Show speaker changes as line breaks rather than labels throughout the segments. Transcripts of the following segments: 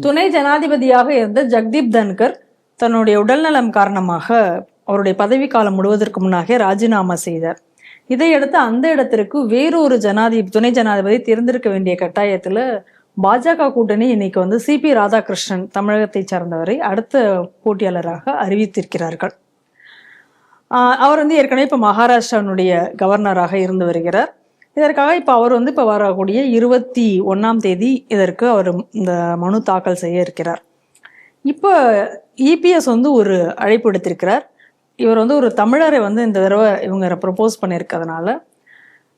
துணை ஜனாதிபதியாக இருந்த ஜக்தீப் தன்கர் தன்னுடைய உடல்நலம் காரணமாக அவருடைய பதவி காலம் முழுவதற்கு முன்னாக ராஜினாமா செய்தார். இதையடுத்து அந்த இடத்திற்கு வேறொரு ஜனாதிபதி துணை ஜனாதிபதி தேர்ந்தெடுக்க வேண்டிய கட்டாயத்துல பாஜக கூட்டணி இன்னைக்கு வந்து சிபி ராதாகிருஷ்ணன் தமிழகத்தை சார்ந்தவரை அடுத்த போட்டியாளராக அறிவித்திருக்கிறார்கள். ஆஹ் அவர் வந்து ஏற்கனவே இப்போ மகாராஷ்டிராவினுடைய கவர்னராக இருந்து வருகிறார். இதற்காக இப்போ அவர் வந்து இப்போ வரக்கூடிய இருபத்தி ஒன்றாம் தேதி இதற்கு அவர் இந்த மனு தாக்கல் செய்ய இருக்கிறார். இப்போ இபிஎஸ் வந்து ஒரு அழைப்பு எடுத்திருக்கிறார் இவர் வந்து ஒரு தமிழரை வந்து இந்த தடவை இவங்க ப்ரப்போஸ் பண்ணியிருக்கிறதுனால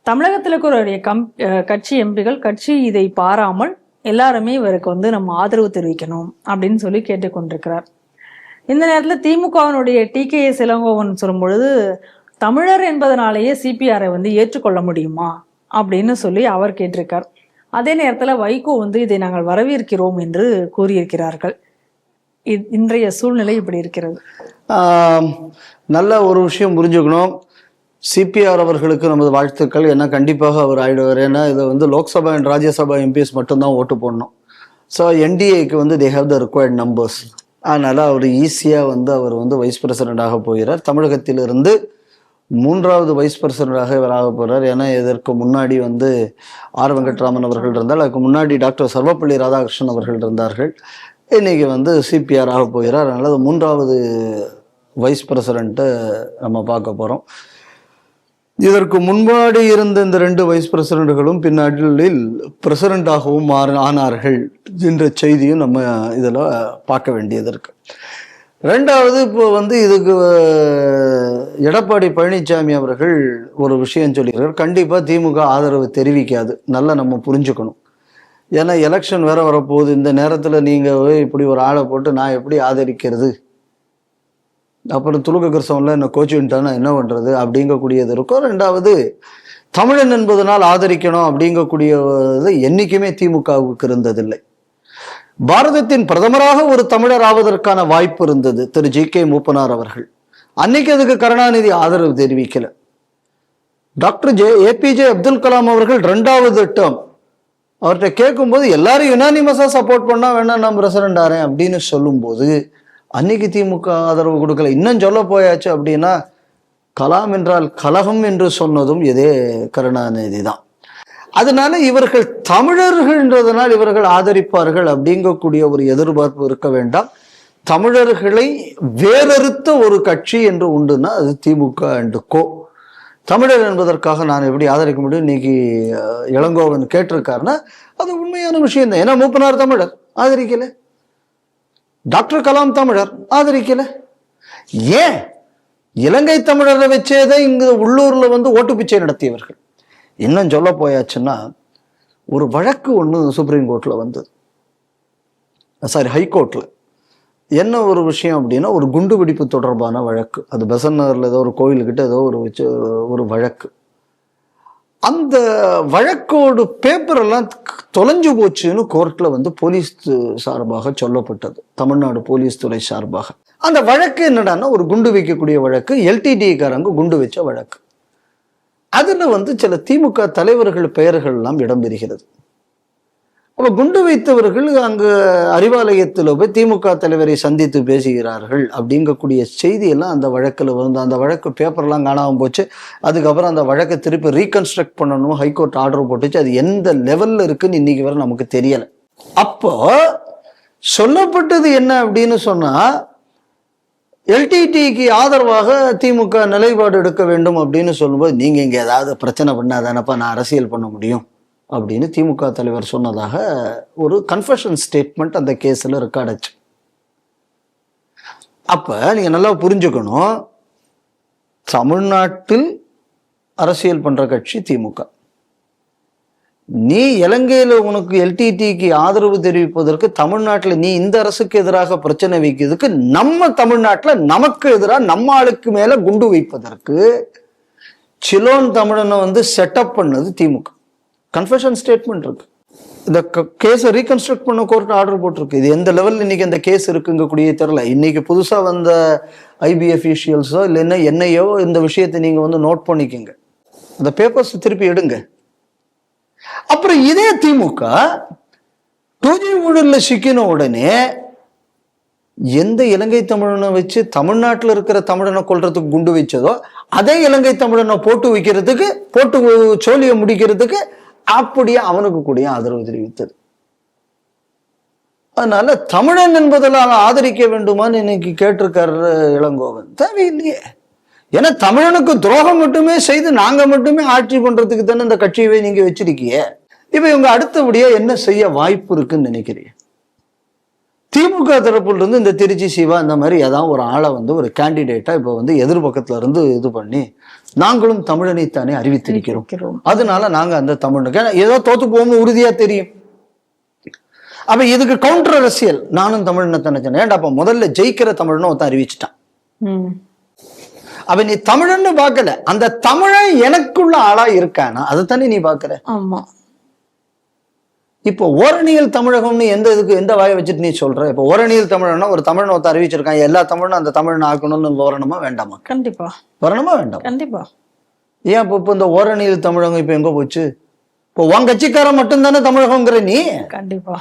தமிழகத்தில் இருக்கிற கம் அஹ் கட்சி எம்பிகள் கட்சி இதை பாராமல் எல்லாருமே இவருக்கு வந்து நம்ம ஆதரவு தெரிவிக்கணும் அப்படின்னு சொல்லி கேட்டுக்கொண்டிருக்கிறார். இந்த நேரத்தில் திமுகவினுடைய டி கே எஸ் இளங்கோவன் சொல்லும் பொழுது தமிழர் என்பதனாலேயே சிபிஆரை வந்து ஏற்றுக்கொள்ள முடியுமா? அப்படின்னு சொல்லி அவர் கேட்டிருக்கார். அதே நேரத்தில் வைகோ வந்து இதை நாங்கள் வரவேற்கிறோம் என்று கூறியிருக்கிறார்கள். இன்றைய சூழ்நிலை இப்படி இருக்கிறது.
நல்ல ஒரு விஷயம் புரிஞ்சுக்கணும். சிபிஆர் அவர்களுக்கு நமது வாழ்த்துக்கள். ஏன்னா கண்டிப்பாக அவர் ஆயிடுவார். ஏன்னா இதை வந்து லோக்சபா அண்ட் ராஜ்யசபா எம்பிஎஸ் மட்டும்தான் ஓட்டு போடணும். ஸோ என்டிஏக்கு வந்து they have the required numbers அதனால் அவர் ஈஸியாக வந்து அவர் வந்து வைஸ் பிரசிடெண்டாக போகிறார். தமிழகத்திலிருந்து மூன்றாவது வைஸ் பர்சனராக இவர் ஆக போகிறார் ஏன்னா இதற்கு முன்னாடி வந்து ஆர். வெங்கட்ராமன் அவர்கள் இருந்தால் அதுக்கு முன்னாடி டாக்டர் சர்வப்பள்ளி ராதாகிருஷ்ணன் அவர்கள் இருந்தார்கள். இன்னைக்கு வந்து சிபிஆர் ஆக போகிறார். அதனால அது மூன்றாவது வைஸ் பிரசிடெண்ட்டை நம்ம பார்க்க போகிறோம் இதற்கு முன்பாடி இருந்த இந்த ரெண்டு வைஸ் பிரசிடென்ட்களும் பின்னாளில் பிரசிடெண்டாகவும் மாற ஆனார்கள் என்ற செய்தியும் நம்ம இதில் பார்க்க வேண்டியது இருக்குது ரெண்டாவது இப்போ வந்து இதுக்கு எடப்பாடி பழனிசாமி அவர்கள் ஒரு விஷயம் சொல்லியிருக்கார். கண்டிப்பாக திமுக ஆதரவு தெரிவிக்காது. நல்லா நம்ம புரிஞ்சுக்கணும். ஏன்னா எலெக்ஷன் வேற வரப்போகுது. இந்த நேரத்தில் நீங்கள் இப்படி ஒரு ஆளை போட்டு நான் எப்படி ஆதரிக்கிறது? அப்புறம் துலுக்க கிறிஸ்தவன்ல என்ன கோச்சுட்டானா என்ன பண்ணுறது அப்படிங்கக்கூடியது இருக்கும். ரெண்டாவது தமிழன் என்பதனால் ஆதரிக்கணும் அப்படிங்கக்கூடியது என்றைக்குமே திமுகவுக்கு இருந்ததில்லை. பாரதத்தின் பிரதமராக ஒரு தமிழர் ஆவதற்கான வாய்ப்பு இருந்தது. திரு ஜி கே மூப்பனார் அவர்கள். அன்னைக்கு அதுக்கு கருணாநிதி ஆதரவு தெரிவிக்கல. Doctor J A P J Abdul Kalam அவர்கள் ரெண்டாவது டேர்ம் அவர்கிட்ட கேட்கும்போது எல்லாரும் யுனானிமஸாக சப்போர்ட் பண்ணால் வேணா நான் பிரசிடண்ட் ஆறேன் அப்படின்னு சொல்லும்போது அன்னைக்கு திமுக ஆதரவு கொடுக்கல. இன்னும் சொல்ல போயாச்சு அப்படின்னா கலாம் என்றால் கலகம் என்று சொன்னதும் இதே கருணாநிதி தான். அதனால இவர்கள் தமிழர்கள்ன்றதனால் இவர்கள் ஆதரிப்பார்கள் அப்படிங்கக்கூடிய ஒரு எதிர்பார்ப்பு இருக்க வேண்டாம். தமிழர்களை வேறறுத்த ஒரு கட்சி என்று உண்டுன்னா அது திமுக அண்டு கோ. தமிழர் என்பதற்காக நான் எப்படி ஆதரிக்க முடியும்? இன்னைக்கு இளங்கோவன் கேட்டிருக்காருன்னா அது உண்மையான விஷயம் தான். ஏன்னா மூப்பனார் தமிழர் ஆதரிக்கல. டாக்டர் கலாம் தமிழர் ஆதரிக்கல. ஏன்? இலங்கை தமிழரை வச்சேதான் இங்க உள்ளூர்ல வந்து ஓட்டு பிச்சை நடத்தியவர்கள். இன்னும் சொல்ல போயாச்சுன்னா ஒரு வழக்கு ஒன்று சுப்ரீம் கோர்ட்டில் வந்தது. சாரி ஹைகோர்ட்டில் என்ன ஒரு விஷயம் அப்படின்னா ஒரு குண்டு வெடிப்பு தொடர்பான வழக்கு. அது பெசன் நகரில் ஏதோ ஒரு கோயிலுக்கிட்ட ஏதோ ஒரு வச்சு ஒரு வழக்கு. அந்த வழக்கோடு பேப்பர் எல்லாம் தொலைஞ்சு போச்சுன்னு கோர்ட்டில் வந்து போலீஸ் சார்பாக சொல்லப்பட்டது. தமிழ்நாடு போலீஸ் துறை சார்பாக. அந்த வழக்கு என்னடான்னா ஒரு குண்டு வைக்கக்கூடிய வழக்கு எல்டிடிக்காரங்க குண்டு வச்ச வழக்கு. அதில் வந்து சில திமுக தலைவர்கள் பெயர்கள் எல்லாம் இடம்பெறுகிறது. அப்போ குண்டு வைத்தவர்கள் அங்கு அறிவாலயத்தில் போய் திமுக தலைவரை சந்தித்து பேசுகிறார்கள் அப்படிங்கக்கூடிய செய்தியெல்லாம் அந்த வழக்கில் வந்து அந்த வழக்கு பேப்பர்லாம் காணாமல் போச்சு. அதுக்கப்புறம் அந்த வழக்கை திருப்பி ரீகன்ஸ்ட்ரக்ட் பண்ணணும் ஹைகோர்ட் ஆர்டர் போட்டுச்சு. அது எந்த லெவலில் இருக்குன்னு இன்னைக்கு வரை நமக்கு தெரியலை. அப்போ சொல்லப்பட்டது என்ன அப்படின்னு சொன்னால் எல்டிடிக்கு ஆதரவாக திமுக நிலைப்பாடு எடுக்க வேண்டும் அப்படின்னு சொல்லும்போது நீங்க இங்க ஏதாவது பிரச்சனை பண்ணாதானப்பா நான் அரசியல் பண்ண முடியும் அப்படின்னு திமுக தலைவர் சொன்னதாக ஒரு கன்ஃபஷன் ஸ்டேட்மெண்ட் அந்த கேஸில் ரெக்கார்டாச்சு அப்போ நீங்கள் நல்லா புரிஞ்சுக்கணும் தமிழ்நாட்டில் அரசியல் பண்ணுற கட்சி திமுக. நீ இலங்கையில் உனக்கு எல்டிடிக்கு ஆதரவு தெரிவிப்பதற்கு தமிழ்நாட்டில் நீ இந்த அரசுக்கு எதிராக பிரச்சனை வைக்கிறதுக்கு நம்ம தமிழ்நாட்டில் நமக்கு எதிராக நம்ம ஆளுக்கு மேலே குண்டு வைப்பதற்கு சிலோன் தமிழனை வந்து செட்டப் பண்ணது திமுக. கன்ஃபெஷன் ஸ்டேட்மெண்ட் இருக்கு. இந்த கேஸை ரீகன்ஸ்ட்ரக்ட் பண்ண கோர்ட் ஆர்டர் போட்டிருக்கு. இது எந்த லெவலில் இன்னைக்கு அந்த கேஸ் இருக்குங்க கூடிய தெரில இன்னைக்கு புதுசாக வந்த ஐபிஎஃபிஷியல்ஸோ இல்லைன்னா என்னையோ இந்த விஷயத்தை நீங்கள் வந்து நோட் பண்ணிக்கோங்க. அந்த பேப்பர்ஸ் திருப்பி எடுங்க. அப்புறம் இதே திமுக டூ ஊழலில் சிக்கின உடனே எந்த இலங்கை தமிழனை வச்சு தமிழ்நாட்டில் இருக்கிற தமிழனை கொல்றதுக்கு குண்டு வச்சதோ அதே இலங்கை தமிழனை போட்டு வைக்கிறதுக்கு போட்டு சோழியை முடிக்கிறதுக்கு அப்படியே அவனுக்கு கூடிய ஆதரவு தெரிவித்தது. அதனால தமிழன் என்பதெல்லாம் ஆதரிக்க வேண்டுமான்னு இன்னைக்கு கேட்டிருக்காரு இளங்கோவன். தேவையில்லையே. ஏன்னா தமிழனுக்கு துரோகம் மட்டுமே செய்து நாங்க மட்டுமே ஆட்சி பண்றதுக்கு தானே இந்த கட்சியவே நீங்க வச்சிருக்கீங்க. இப்ப இவங்க அடுத்தபடியா என்ன செய்ய வாய்ப்பு இருக்குன்னு நினைக்கிறீங்க? திமுக தரப்புல இருந்து இந்த திருச்சி சிவா இந்த மாதிரி ஏதாவது ஒரு ஆளை வந்து ஒரு கேண்டிடேட்டா இப்ப வந்து எதிர்பக்கத்துல இருந்து இது பண்ணி நாங்களும் தமிழனைத்தானே அறிவித்திருக்கிறோம். அதனால நாங்க அந்த தமிழுக்கு ஏதோ தோத்து போகும்னு உறுதியா தெரியும். அப்ப இதுக்கு கவுண்டர் அரசியல். நானும் தமிழ்னு தானே ஏன்டா அப்ப முதல்ல ஜெயிக்கிற தமிழ்னு ஒருத்தன் அறிவிச்சிட்டான். அப்ப நீ தமிழன்னு பார்க்கல. அந்த தமிழன் எனக்குள்ள ஆளா இருக்கானா? அதைத்தானே நீ பார்க்கற.
ஆமா.
இப்போ ஓரணியல் தமிழகம்னு எந்த இதுக்கு எந்த வாயை வச்சுட்டு நீ சொல்ற? இப்போ ஓரணியல் தமிழன்னா ஒரு தமிழன் ஒருத்தன் அறிவிச்சிருக்கான் எல்லா தமிழும் அந்த தமிழன் ஆக்கணும்னு வரணுமா வேண்டாமா?
கண்டிப்பா.
வரணுமா வேண்டாம்?
கண்டிப்பா.
ஏன் இப்போ இப்போ இந்த ஓரணியல் தமிழகம் இப்போ எங்க போச்சு? இப்போ உன் கட்சிக்காரன் மட்டும்தானே தமிழகங்கிற நீ?
கண்டிப்பா.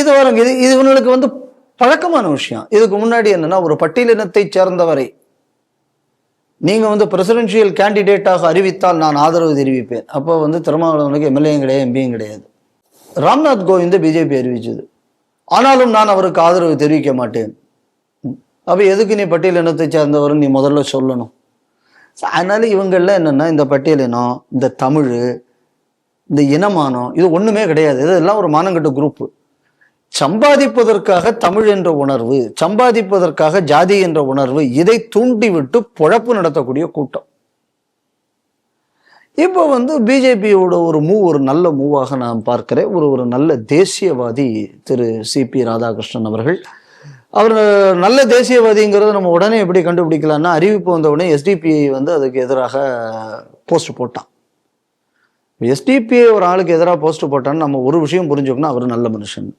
இது வரும். இது இது இவங்களுக்கு வந்து பழக்கமான விஷயம். இதுக்கு முன்னாடி என்னன்னா ஒரு பட்டியலினத்தை சேர்ந்தவரை நீங்க வந்து பிரசிடென்ஷியல் கேண்டிடேட்டாக அறிவித்தால் நான் ஆதரவு தெரிவிப்பேன். அப்போ வந்து திருமாவளவனுக்கு எம்எல்ஏயும் கிடையாது எம்பியும் கிடையாது. ராம்நாத் கோவிந்த பிஜேபி அறிவிச்சது. ஆனாலும் நான் அவருக்கு ஆதரவு தெரிவிக்க மாட்டேன். அப்போ எதுக்கு நீ பட்டியலினத்தை சேர்ந்தவர் நீ முதல்ல சொல்லணும். அதனால இவங்கள்லாம் என்னென்னா இந்த பட்டியலினம் இந்த தமிழ் இந்த இனமானம் இது ஒன்றுமே கிடையாது. இதெல்லாம் ஒரு மானங்கட்டு குரூப்பு சம்பாதிப்பதற்காக தமிழ் என்ற உணர்வு சம்பாதிப்பதற்காக ஜாதி என்ற உணர்வு இதை தூண்டிவிட்டு பொழப்பு நடத்தக்கூடிய கூட்டம். இப்போ வந்து பிஜேபியோட ஒரு மூவ் ஒரு நல்ல மூவாக நான் பார்க்கிறேன். ஒரு ஒரு நல்ல தேசியவாதி திரு சிபி ராதாகிருஷ்ணன் அவர்கள். அவர் நல்ல தேசியவாதிங்கிறத நம்ம உடனே எப்படி கண்டுபிடிக்கலாம்னா அறிவிப்பு வந்தவுடனே எஸ்டிபிஐ வந்து அதுக்கு எதிராக போஸ்ட் போட்டான். எஸ்டிபிஐ ஒரு ஆளுக்கு எதிராக போஸ்ட் போட்டான்னு நம்ம ஒரு விஷயம் புரிஞ்சுக்கணும் அவர் நல்ல மனுஷன்.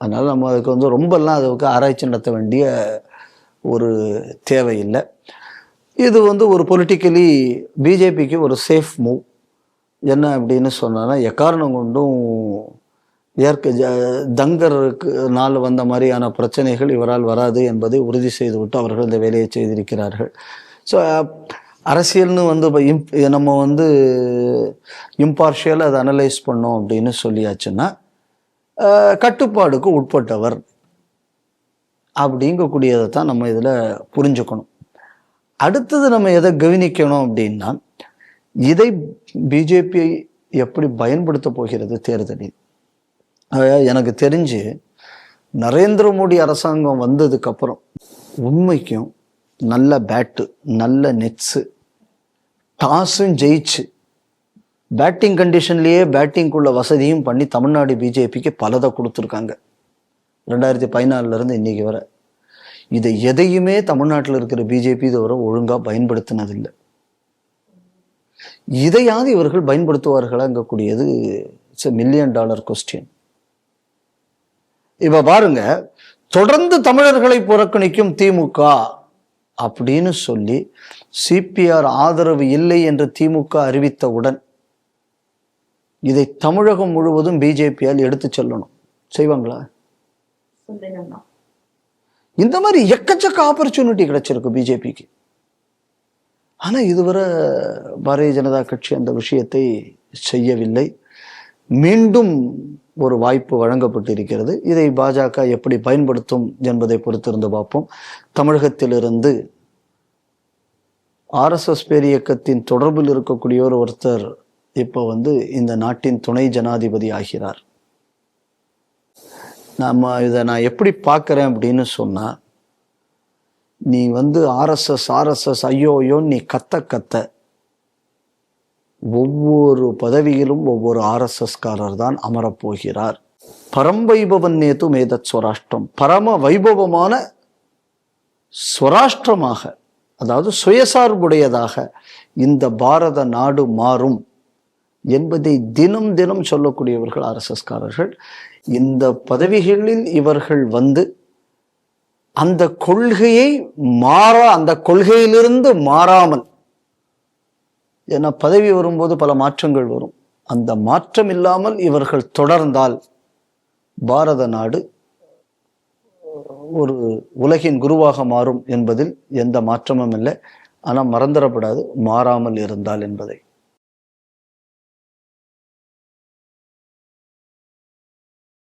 அதனால் நம்ம அதுக்கு வந்து ரொம்பலாம் அதுக்கு ஆராய்ச்சி நடத்த வேண்டிய ஒரு தேவையில்லை. இது வந்து ஒரு பொலிட்டிக்கலி பிஜேபிக்கு ஒரு சேஃப் மூவ் என்ன அப்படின்னு சொன்னால் எக்காரணம் கொண்டும் ஏற்க ஜ- தங்கருக்கு நாள் வந்த மாதிரியான பிரச்சனைகள் இவரால் வராது என்பதை உறுதி செய்துவிட்டு அவர்கள் இந்த வேலையை செய்திருக்கிறார்கள். ஸோ அரசியல்னு வந்து இப்போ இம் நம்ம வந்து இம்பார்ஷியலாக அதை அனலைஸ் பண்ணோம் அப்படின்னு சொல்லியாச்சுன்னா கட்டுப்பாடுக்கு உட்பட்டவர் அப்படிங்கக்கூடியதை தான் நம்ம இதில் புரிஞ்சுக்கணும். அடுத்தது நம்ம எதை கவனிக்கணும் அப்படின்னா இதை பிஜேபி எப்படி பயன்படுத்த போகிறது தேர்தலில்? எனக்கு தெரிஞ்சு நரேந்திர மோடி அரசாங்கம் வந்ததுக்கப்புறம் உண்மைக்கும் நல்ல பேட்டு நல்ல நெட்ஸு டாஸும் ஜெயிச்சு பேட்டிங் கண்டிஷன்லேயே பேட்டிங்குள்ள வசதியும் பண்ணி தமிழ்நாடு பிஜேபிக்கு பலதை கொடுத்துருக்காங்க. ரெண்டாயிரத்தி பதினாலிருந்து இருந்து இன்னைக்கு இதை எதையுமே தமிழ்நாட்டில் இருக்கிற பிஜேபி இதுவரை ஒழுங்காக பயன்படுத்தினதில்லை. இதையாவது இவர்கள் பயன்படுத்துவார்களாங்கக்கூடியது இட்ஸ் மில்லியன் டாலர் கொஸ்டின் இப்போ பாருங்க தொடர்ந்து தமிழர்களை புறக்கணிக்கும் திமுக அப்படின்னு சொல்லி சிபிஆர் ஆதரவு இல்லை என்று திமுக அறிவித்தவுடன் இதை தமிழகம் முழுவதும் பிஜேபியால் எடுத்து செல்லணும். செய்வாங்களா? இந்த மாதிரி எக்கச்சக்க ஆப்பர்ச்சுனிட்டி கிடைச்சிருக்கு பிஜேபிக்கு ஆனா இதுவரை பாரதிய ஜனதா கட்சி அந்த விஷயத்தை செய்யவில்லை. மீண்டும் ஒரு வாய்ப்பு வழங்கப்பட்டிருக்கிறது. இதை பாஜக எப்படி பயன்படுத்தும் என்பதை பொறுத்திருந்து பார்ப்போம். தமிழகத்திலிருந்து ஆர்எஸ்எஸ் பேரியக்கத்தின் தொடர்பில் இருக்கக்கூடிய ஒரு ஒருத்தர் இப்போ வந்து இந்த நாட்டின் துணை ஜனாதிபதி ஆகிறார். நம்ம இதை நான் எப்படி பார்க்குறேன் அப்படின்னு சொன்னா நீ வந்து ஆர்எஸ்எஸ் ஆர்எஸ்எஸ் ஐயோ ஐயோ நீ கத்த கத்த ஒவ்வொரு பதவியிலும் ஒவ்வொரு ஆர்எஸ்எஸ்காரர் தான் அமரப்போகிறார். பரம்பைபவன் நேத்து மேதத் ஸ்வராஷ்டிரம். பரம வைபவமான ஸ்வராஷ்டிரமாக அதாவது சுயசார்புடையதாக இந்த பாரத நாடு மாறும். என்பதை தினம் தினம் சொல்லக்கூடியவர்கள் ஆர்எஸ்எஸ்காரர்கள். இந்த பதவிகளில் இவர்கள் வந்து அந்த கொள்கையை மாறா அந்த கொள்கையிலிருந்து மாறாமல் ஏன்னா பதவி வரும்போது பல மாற்றங்கள் வரும். அந்த மாற்றம் இல்லாமல் இவர்கள் தொடர்ந்தால் பாரத நாடு ஒரு உலகின் குருவாக மாறும் என்பதில் எந்த மாற்றமும் இல்லை. ஆனால் மறந்துடப்படாது மாறாமல் இருந்தால் என்பதை.